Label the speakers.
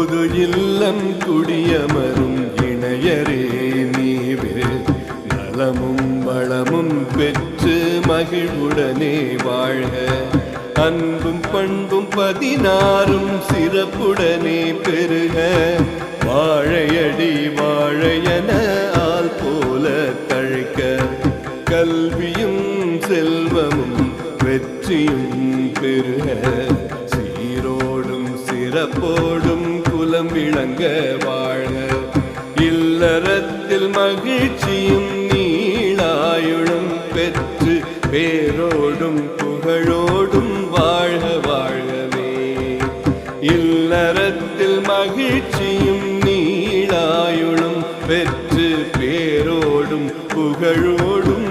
Speaker 1: புது இல்லம் குடியமரும் இணையரே நீவே. நலமும் வளமும் பெற்று மகிழ்வுடனே வாழ்க. அன்பும் பண்பும் பதினாறும் சிறப்புடனே பெருக. வாழையடி வாழையன ஆள் போல தழைக்க. கல்வியும் செல்வமும் வெற்றியும் பெருக. சீரோடும் சிறப்போடும் குலம் விளங்க வாழ. இல்லறத்தில் மகிழ்ச்சியும் நீளாயுளும் பெற்று பேரோடும் புகழோடும் வாழ்க வாழவே. இல்லறத்தில் மகிழ்ச்சியும் நீளாயுளும் பெற்று பேரோடும் புகழோடும்